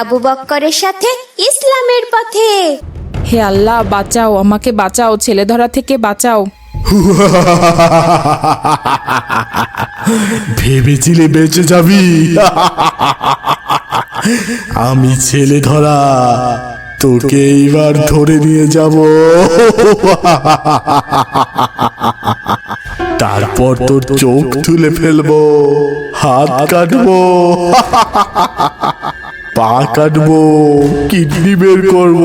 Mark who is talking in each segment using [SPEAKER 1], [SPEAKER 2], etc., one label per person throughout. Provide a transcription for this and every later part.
[SPEAKER 1] আবু বক্করের সাথে ইসলামের পথে।
[SPEAKER 2] হে আল্লাহ বাঁচাও আমাকে বাঁচাও ছেলে ধরা থেকে বাঁচাও।
[SPEAKER 3] ভেবেছিলে বেঁচে যাবি। আমি ছেলে ধরা তোকে এইবার ধরে নিয়ে যাব। তারপর তোর চোখ তুলে ফেলব হাত কাটবো। পা কাটবো, কিডনি বের করব।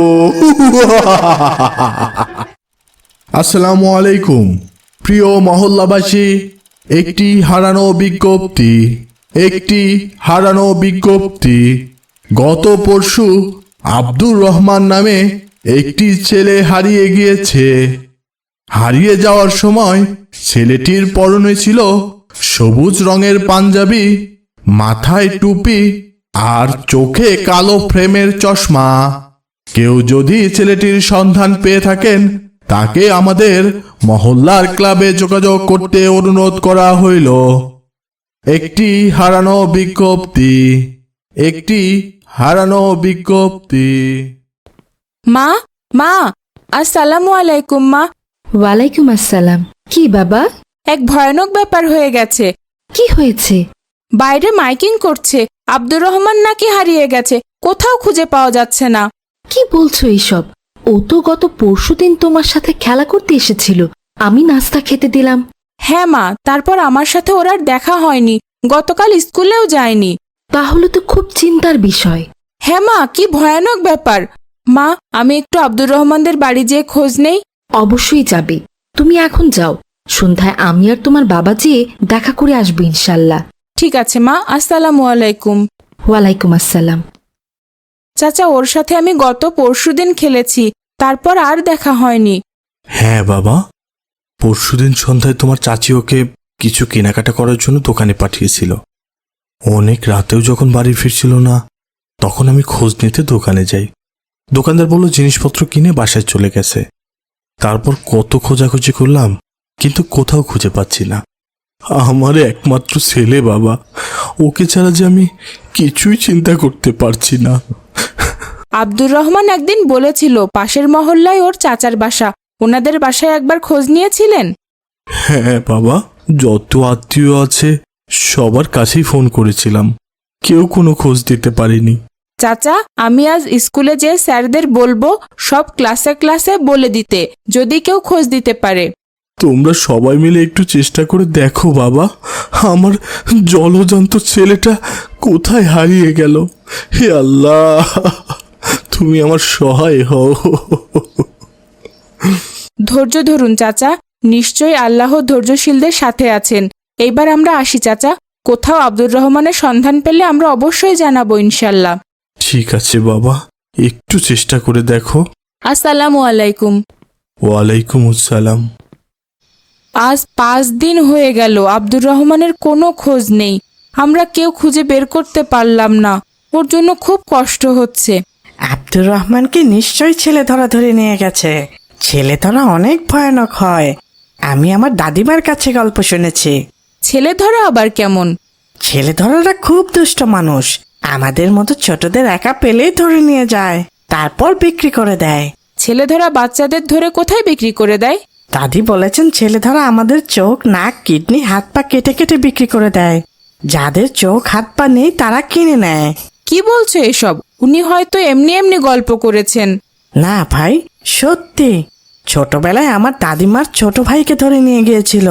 [SPEAKER 3] আসসালামু আলাইকুম। প্রিয় মহল্লাবাসী, একটি হারানো বিজ্ঞপ্তি, একটি হারানো বিজ্ঞপ্তি। গত পরশু আব্দুর রহমান নামে একটি ছেলে হারিয়ে গিয়েছে। হারিয়ে যাওয়ার সময় ছেলেটির পরনে ছিল সবুজ রঙের পাঞ্জাবি, মাথায় টুপি আর চোখে কালো ফ্রেমের চশমা। কেউ যদি ছেলেটির সন্ধান পেয়ে থাকেন তাকে আমাদের মহল্লার ক্লাবে যোগাযোগ করতে অনুরোধ করা হইল। একটি হারানো বিজ্ঞপ্তি একটি হারানো বিজ্ঞপ্তি।
[SPEAKER 2] মা মা আসসালামু আলাইকুম মা।
[SPEAKER 4] ওয়ালাইকুম আসসালাম। কি বাবা?
[SPEAKER 2] এক ভয়ানক ব্যাপার হয়ে গেছে।
[SPEAKER 4] কি হয়েছে?
[SPEAKER 2] বাইরে মাইকিং করছে। আব্দুর রহমান নাকি হারিয়ে গেছে। কোথাও খুঁজে পাওয়া যাচ্ছে না।
[SPEAKER 4] কি বলছো এইসব ও তো গত পরশুদিন তোমার সাথে খেলা করতে এসেছিল। আমি নাস্তা খেতে দিলাম।
[SPEAKER 2] হ্যাঁ মা তারপর আমার সাথে ওর আর দেখা হয়নি। গতকাল স্কুলেও যায়নি।
[SPEAKER 4] তাহলে তো খুব চিন্তার বিষয়।
[SPEAKER 2] হ্যাঁ মা কি ভয়ানক ব্যাপার। মা আমি একটু আব্দুর রহমানদের বাড়ি যেয়ে খোঁজ নেই?
[SPEAKER 4] অবশ্যই যাবে। তুমি এখন যাও। সন্ধ্যায় আমি আর তোমার বাবা যেয়ে দেখা করে আসব ইনশাল্লাহ।
[SPEAKER 2] ঠিক আছে মা আসসালামু আলাইকুম।
[SPEAKER 4] ওয়ালাইকুম আসসালাম।
[SPEAKER 2] চাচা ওর সাথে আমি গত পরশুদিন খেলেছি তারপর আর দেখা হয়নি।
[SPEAKER 3] হ্যাঁ বাবা। পরশুদিন সন্ধ্যায় তোমার চাচি ওকে কিছু কেনাকাটা করার জন্য দোকানে পাঠিয়েছিল। অনেক রাতেও যখন বাড়ি ফিরছিল না তখন আমি খোঁজ নিতে দোকানে যাই। দোকানদার বলল জিনিসপত্র কিনে বাসায় চলে গেছে। তারপর কত খোঁজাখুঁজি করলাম কিন্তু কোথাও খুঁজে পাচ্ছি না। আমার একমাত্র ছেলে বাবা। ওকে ছাড়া যে আমি কিছুই চিন্তা করতে পারছি না।
[SPEAKER 2] আব্দুর রহমান একদিন বলেছিল পাশের মহল্লায় ওর চাচার বাসা। ওনাদের বাসায় একবার খোঁজ নিয়েছিলেন?
[SPEAKER 3] হ্যাঁ বাবা যত আত্মীয় আছে সবার কাছেই ফোন করেছিলাম। কেউ কোনো খোঁজ দিতে পারেনি।
[SPEAKER 2] চাচা আমি আজ স্কুলে যে স্যারদের বলব সব ক্লাসে ক্লাসে বলে দিতে যদি কেউ খোঁজ দিতে পারে।
[SPEAKER 3] তোমরা সবাই মিলে একটু চেষ্টা করে দেখো বাবা আমার জলজান্ত ছেলেটা কোথায় হারিয়ে গেল। হে আল্লাহ তুমি আমার সহায় হও।
[SPEAKER 2] ধৈর্য ধরুন চাচা নিশ্চয়ই আল্লাহ ধৈর্যশীলদের সাথে আছেন। এইবার আমরা আসি চাচা কোথাও আব্দুর রহমানের সন্ধান পেলে আমরা অবশ্যই জানাব ইনশাল্লাহ।
[SPEAKER 3] ঠিক আছে বাবা একটু চেষ্টা করে দেখো।
[SPEAKER 2] আসসালামু আলাইকুম।
[SPEAKER 3] ওয়ালাইকুম আসসালাম।
[SPEAKER 2] আজ পাঁচ দিন হয়ে গেল আব্দুর রহমানের কোনো খোঁজ নেই। আমরা কেউ খুঁজে বের করতে পারলাম না। ওর জন্য খুব কষ্ট হচ্ছে।
[SPEAKER 5] আব্দুর রহমানকে নিশ্চয়ই ছেলে ধরা ধরে নিয়ে গেছে। ছেলে ধরা অনেক ভয়ানক হয়। আমি আমার দাদিমার কাছে গল্প শুনেছি।
[SPEAKER 2] ছেলে ধরা আবার কেমন?
[SPEAKER 5] ছেলে ধরারা খুব দুষ্ট মানুষ। আমাদের মতো ছোটদের একা পেলেই ধরে নিয়ে যায় তারপর বিক্রি করে দেয়।
[SPEAKER 2] ছেলে ধরা বাচ্চাদের ধরে কোথায় বিক্রি করে দেয়?
[SPEAKER 5] দাদি বলেছেন ছেলে ধরা আমাদের চোখ নাক কিডনি হাত পা কেটে কেটে বিক্রি করে দেয়। যাদের চোখ হাত পা নেই তারা কিনে নেয়।
[SPEAKER 2] কি বলছো এসব? উনি হয়তো এমনি এমনি গল্প করেছেন।
[SPEAKER 5] না ভাই সত্যি। ছোটবেলায় আমার দাদিমার ছোট ভাইকে ধরে নিয়ে গিয়েছিল।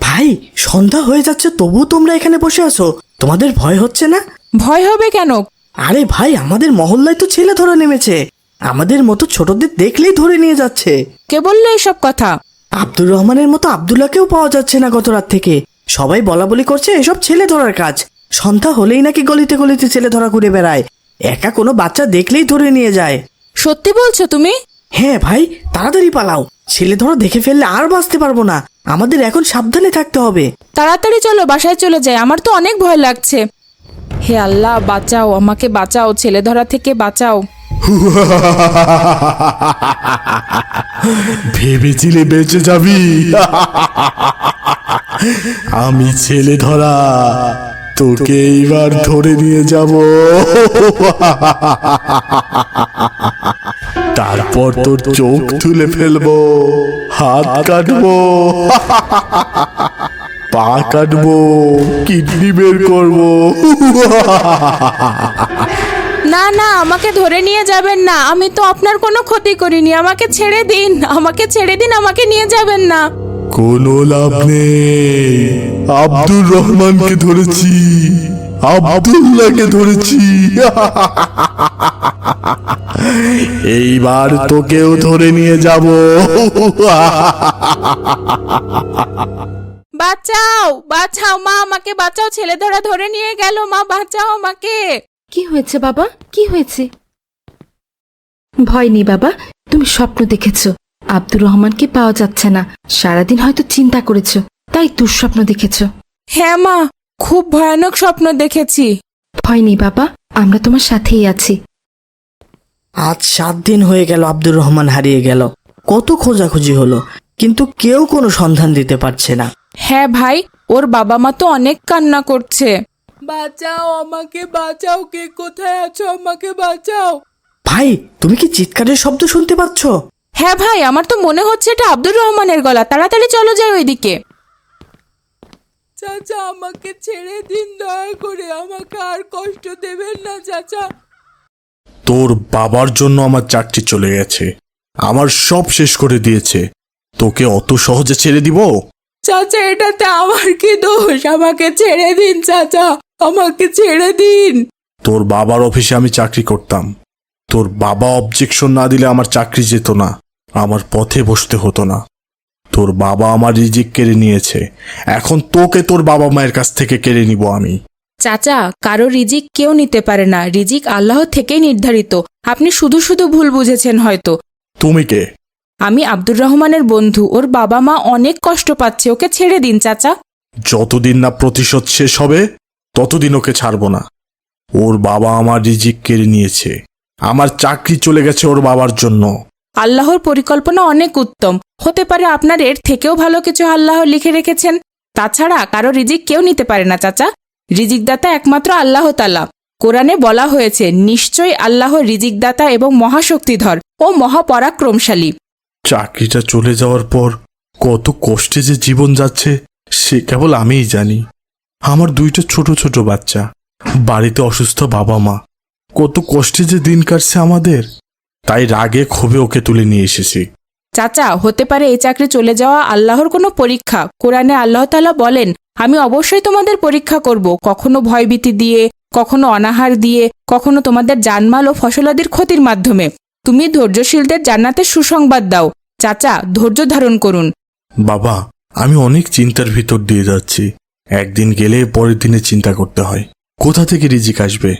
[SPEAKER 5] ভাই সন্ধ্যা হয়ে যাচ্ছে তবু তোমরা এখানে বসে আছো। তোমাদের ভয় হচ্ছে না?
[SPEAKER 2] ভয় হবে কেন?
[SPEAKER 5] আরে ভাই আমাদের মহল্লায় তো ছেলে ধরে নেমেছে। আমাদের মতো ছোটদের দেখলেই ধরে নিয়ে যাচ্ছে।
[SPEAKER 2] কে বলল এসব কথা?
[SPEAKER 5] আব্দুর রহমানের মতো আব্দুল্লাহকেও পাওয়া যাচ্ছে না গত রাত থেকে। সবাই বলা বলি করছে এসব ছেলে ধরার কাজ। সন্ধ্যা হলেই নাকি গলিতে গলিতে ছেলে ধরা ঘুরে বেড়ায়। একা কোনো বাচ্চা দেখলেই ধরে নিয়ে যায়।
[SPEAKER 2] সত্যি বলছো তুমি?
[SPEAKER 5] হ্যাঁ ভাই তাড়াতাড়ি পালাও। ছেলে ধরা দেখে ফেললে আর বাঁচতে পারব না। আমাদের এখন সাবধানে থাকতে হবে।
[SPEAKER 2] তাড়াতাড়ি চলো বাসায় চলে যাই। আমার তো অনেক ভয় লাগছে। হে আল্লাহ বাঁচাও আমাকে বাঁচাও ছেলে ধরা থেকে বাঁচাও।
[SPEAKER 3] ভেবেছিলে বেঁচে যাবি। আমি ছেলে ধরা, তোকে এইবার ধরে নিয়ে যাব। তারপর তোর চোখ তুলে ফেলব, হাত কাটবো, পা কাটবো, কিডনি বের করব।
[SPEAKER 2] না না আমাকে ধরে নিয়ে যাবেন না। আমি তো আপনার কোনো ক্ষতি করিনি। আমাকে ছেড়ে দিন। আমাকে ছেড়ে দিন আমাকে নিয়ে যাবেন না।
[SPEAKER 3] কোনো লাভ নেই। আব্দুর রহমানকে ধরেছি। আব্দুল্লাহকে ধরেছি। এইবার তোকেও ধরে নিয়ে যাব।
[SPEAKER 2] বাঁচাও বাঁচাও মা আমাকে বাঁচাও। ছেলে ধরা ধরে নিয়ে গেল মা বাঁচাও আমাকে।
[SPEAKER 4] কি হয়েছে বাবা? কি হয়েছে? ভয় নেই বাবা তুমি স্বপ্ন দেখেছ। আব্দুর রহমানকে পাওয়া যাচ্ছে না। সারাদিন হয়তো চিন্তা করেছ তাই দুঃস্বপ্ন দেখেছ।
[SPEAKER 2] হ্যাঁ মা খুব ভয়ানক স্বপ্ন দেখেছি।
[SPEAKER 4] ভয় নেই বাবা আমরা তোমার সাথেই আছি।
[SPEAKER 5] আজ সাত দিন হয়ে গেল আব্দুর রহমান হারিয়ে গেল। কত খোঁজাখুঁজি হলো কিন্তু কেউ কোনো সন্ধান দিতে পারছে না।
[SPEAKER 2] হ্যাঁ ভাই ওর বাবা মা তো অনেক কান্না করছে। বাঁচাও আমাকে বাঁচাও কে কোথায় আছো আমাকে বাঁচাও।
[SPEAKER 5] ভাই তুমি কি চিৎকারের শব্দ শুনতে পাচ্ছ?
[SPEAKER 2] হ্যাঁ ভাই আমার তো মনে হচ্ছে এটা আব্দুর রহমানের গলা। তাড়াতাড়ি চলো যাই ওইদিকে। চাচা আমাকে ছেড়ে দিন দয়া করে। আমাকে আর কষ্ট দেবেন না চাচা।
[SPEAKER 3] তোর বাবার জন্য আমার চাকরি চলে গেছে। আমার সব শেষ করে দিয়েছে। তোকে অত সহজে ছেড়ে দিব?
[SPEAKER 2] চাচা এটাতে আমার কি দোষ? আমাকে ছেড়ে দিন চাচা। আমাকে ছেড়ে দিন।
[SPEAKER 3] তোর বাবার অফিসে আমি চাকরি করতাম। তোর বাবা অবজেকশন না দিলে আমার চাকরি যেত না। আমার পথে বসতে হতো না। তোর বাবা আমার রিজিক কেড়ে নিয়েছে। এখন তোকে তোর বাবা মায়ের কাছ থেকে কেড়ে নিব আমি।
[SPEAKER 2] চাচা কারও রিজিক কেউ নিতে পারে না। রিজিক আল্লাহ থেকেই নির্ধারিত। আপনি শুধু শুধু ভুল বুঝেছেন হয়তো।
[SPEAKER 3] তুমি কে?
[SPEAKER 2] আমি আব্দুর রহমানের বন্ধু। ওর বাবা মা অনেক কষ্ট পাচ্ছে। ওকে ছেড়ে দিন চাচা।
[SPEAKER 3] যতদিন না প্রতিশোধ শেষ হবে ততদিন ওকে ছাড়বো না। ওর বাবা আমার রিজিক কেড়ে নিয়েছে। আমার চাকরি চলে গেছে ওর বাবার জন্য।
[SPEAKER 2] আল্লাহর পরিকল্পনা অনেক উত্তম। হতে পারে আপনার এর থেকেও ভালো কিছু আল্লাহ লিখে রেখেছেন। তাছাড়া কারও রিজিক কেউ নিতে পারে না চাচা। রিজিকদাতা একমাত্র আল্লাহ তালা কোরআনে বলা হয়েছে নিশ্চয়ই আল্লাহ রিজিকদাতা এবং মহাশক্তিধর ও মহাপরাক্রমশালী।
[SPEAKER 3] চাকরিটা চলে যাওয়ার পর কত কষ্টে যে জীবন যাচ্ছে সে কেবল আমিই জানি। আমার দুইটা ছোট ছোট বাচ্চা। বাড়িতে অসুস্থ বাবা মা। কত কষ্টে যে দিন কাটছে আমাদের। তাই রাগে ক্ষোভে ওকে তুলে নিয়ে এসেছি।
[SPEAKER 2] চাচা হতে পারে এই চাকরি চলে যাওয়া আল্লাহর কোনো পরীক্ষা। কোরআনে আল্লাহ তালা বলেন আমি অবশ্যই তোমাদের পরীক্ষা করব। কখনো ভয়ভীতি দিয়ে কখনো অনাহার দিয়ে কখনো তোমাদের জানমাল ও ফসলাদির ক্ষতির মাধ্যমে। তুমি ধৈর্যশীলদের জান্নাতের সুসংবাদ দাও। চাচা ধৈর্য ধারণ করুন।
[SPEAKER 3] বাবা আমি অনেক চিন্তার ভিতর দিয়ে যাচ্ছি। একদিন গেলে পরের দিনে চিন্তা করতে হয়। কোথা থেকে রিজিক আসবে?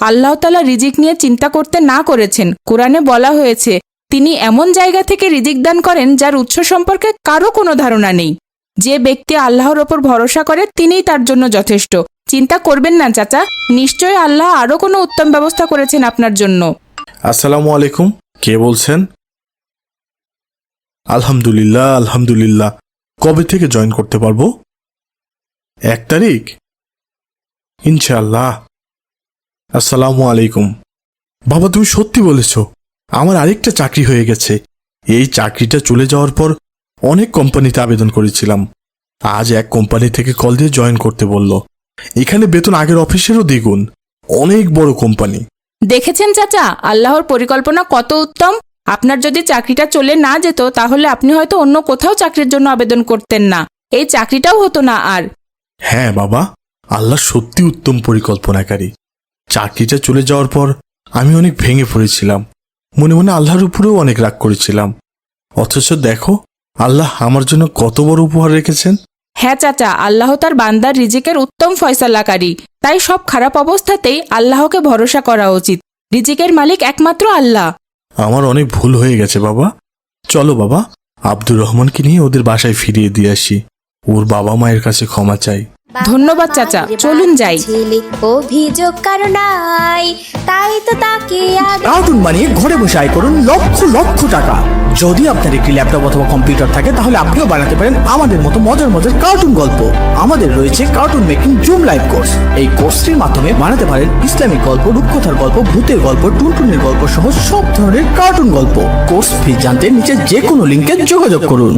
[SPEAKER 2] আল্লাহ তালা রিজিক নিয়ে চিন্তা করতে না করেছেন। কোরআনে বলা হয়েছে তিনি এমন জায়গা থেকে রিজিক দান করেন যার উৎস সম্পর্কে কারও কোনো ধারণা নেই। যে ব্যক্তি আল্লাহর ওপর ভরসা করে তিনিই তার জন্য যথেষ্ট। চিন্তা করবেন না চাচা। নিশ্চয়ই আল্লাহ আরও কোনো উত্তম ব্যবস্থা করেছেন আপনার জন্য।
[SPEAKER 3] আসসালামু আলাইকুম। কে বলছেন? আলহামদুলিল্লাহ আলহামদুলিল্লাহ। কবে থেকে জয়েন করতে পারব? এক তারিখ? ইনশাল্লাহ আসসালামু আলাইকুম। বাবা, তুমি সত্যি বলেছ, আমার আরেকটা চাকরি হয়ে গেছে। এই চাকরিটা চলে যাওয়ার পর অনেক কোম্পানিতে আবেদন করেছিলাম। আজ এক কোম্পানি থেকে কল দিয়ে জয়েন করতে বলল, এখানে বেতন আগের অফিসেরও দ্বিগুণ। অনেক বড় কোম্পানি।
[SPEAKER 2] দেখেছেন চাচা, আল্লাহর পরিকল্পনা কত উত্তম। আপনার যদি চাকরিটা চলে না যেত, তাহলে আপনি হয়তো অন্য কোথাও চাকরির জন্য আবেদন করতেন না। এই চাকরিটাও হতো না আর।
[SPEAKER 3] হ্যাঁ বাবা। আল্লাহ সত্যি উত্তম পরিকল্পনাকারী। চাকরিটা চলে যাওয়ার পর আমি অনেক ভেঙে পড়েছিলাম। মনে মনে আল্লাহর উপরেও অনেক রাগ করেছিলাম। অথচ দেখো আল্লাহ আমার জন্য কত বড় উপহার রেখেছেন।
[SPEAKER 2] হ্যাঁ চাচা আল্লাহ তার বান্দার রিজিকের উত্তম ফয়সালাকারী। তাই সব খারাপ অবস্থাতেই আল্লাহকে ভরসা করা উচিত। রিজিকের মালিক একমাত্র আল্লাহ।
[SPEAKER 3] আমার অনেক ভুল হয়ে গেছে বাবা। চলো বাবা। আব্দুর রহমানকে নিয়ে ওদের বাসায় ফিরিয়ে দিয়ে আসি। ওর বাবা মায়ের কাছে ক্ষমা চাই।
[SPEAKER 2] ধন্যবাদ চাচা। চলুন যাই।
[SPEAKER 1] ছেলে অভিযোগ কারও নাই তাই তো তাকে
[SPEAKER 6] কার্টুন বানিয়ে ঘরে বসে আয় করুন লক্ষ লক্ষ টাকা। যদি আপনার একটি ল্যাপটপ অথবা কম্পিউটার থাকে তাহলে আপনিও বানাতে পারেন আমাদের মতো মজার মজার কার্টুন গল্প। আমাদের রয়েছে cartoon making zoom live course এই কোর্সটির মাধ্যমে বানাতে পারেন ইসলামিক গল্প রূপকথার গল্প ভূতের গল্প টুনটুনের গল্প সহ সব ধরনের কার্টুন গল্প। কোর্স ফি জানতে নিচে যে কোনো লিঙ্কে যোগাযোগ করুন।